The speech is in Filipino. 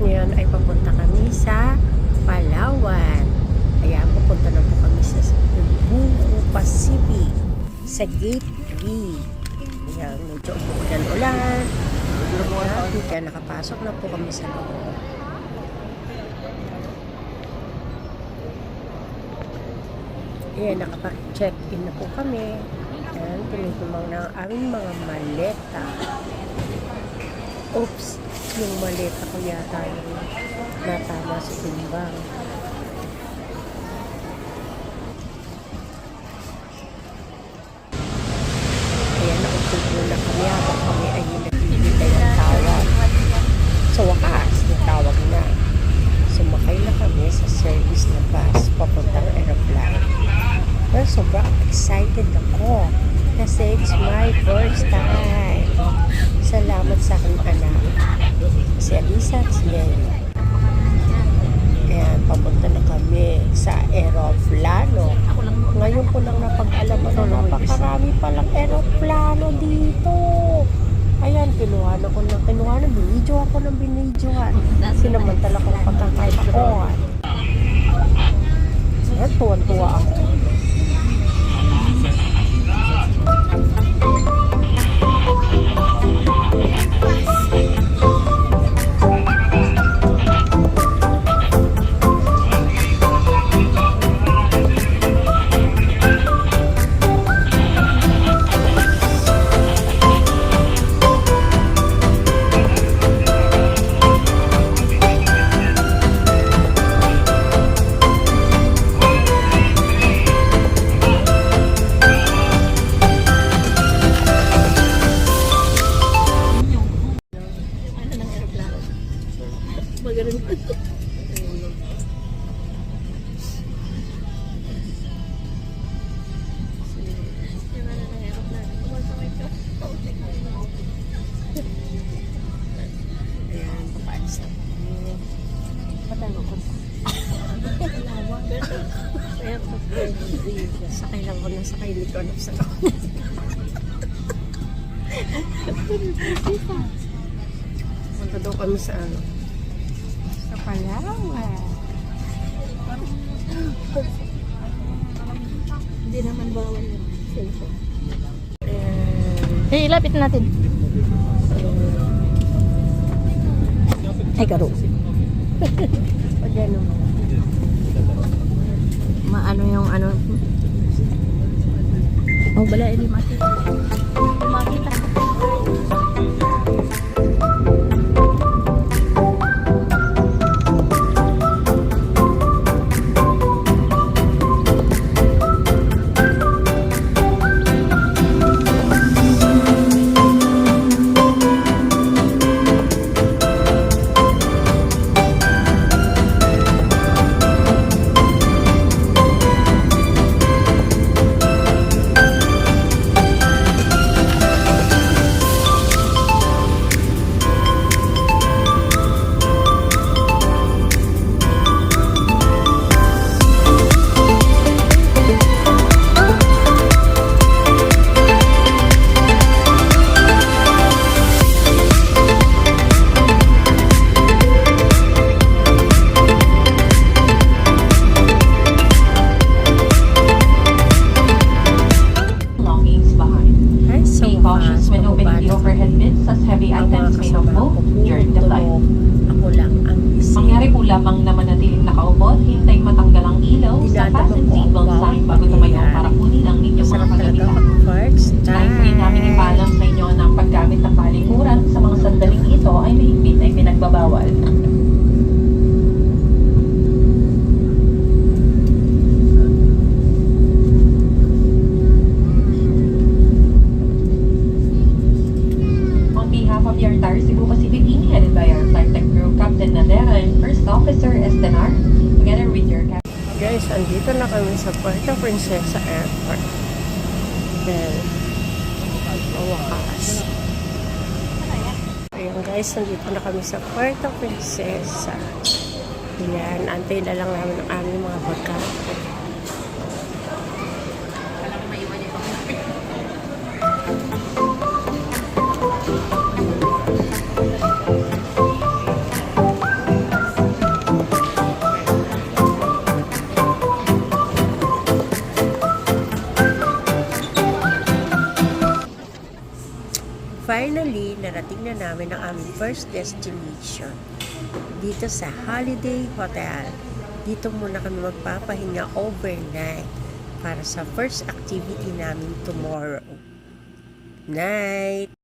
ngayon ay papunta kami sa Palawan. Ayan, pupunta na po kami sa Cebu Pacific sa Gate 3. Ayan, medyo umulan-ulan. Ayan, kaya nakapasok na po kami sa loob. Ayan, nakapag-check-in na po kami. Ayan, tinitumang na ang aming mga maleta. Oops, yung maleta ko yata yung natama sa timbang. Ayan, naupog muna kami habang kami ay nagbibigay ng tawag. Sa. Sumakay na kami sa service na bus papuntang aeroplano. Pero sobrang excited ako kasi it's my first time. Salamat sa aking anak. Si Alisa at si Lenny. Ayan, papunta na kami sa aeroplano. Ngayon ko lang napag-alaman na napakarami palang aeroplano dito. Ayan, kinuha na ko ng kinuha na binidyo ako ng binidyohan. Sinamantala ko ng Sakay lang ko na sakay dito. Ano sa Punta daw kami sa ano? Sa Palawan. Hindi naman bawal yung cellphone. Ayan. Eh, ilapit natin. Ay, karo. Pag ano, Maano yung ano. Oh, bala, hindi makita. Sign bago tumayo para kunin ang inyong mga kagamitan. Nais rin namin i-balance sa inyo ang paggamit ng palikuran sa mga sandaling ito ay mahigpit ay pinagbabawal. On behalf of the entire Cebu Pacific headed by our flight tech crew Captain Nadera and First Officer Estenar, Guys, andito na kami sa Puerto Princesa Airport. Then, mawakas. Ayan guys, nandito na kami sa Puerto Princesa. Ayan, antay na lang namin ang aming mga bagay. Finally, narating na namin ang aming first destination. Dito sa Holiday Hotel. Dito muna kami magpapahinga overnight para sa first activity namin tomorrow. Night!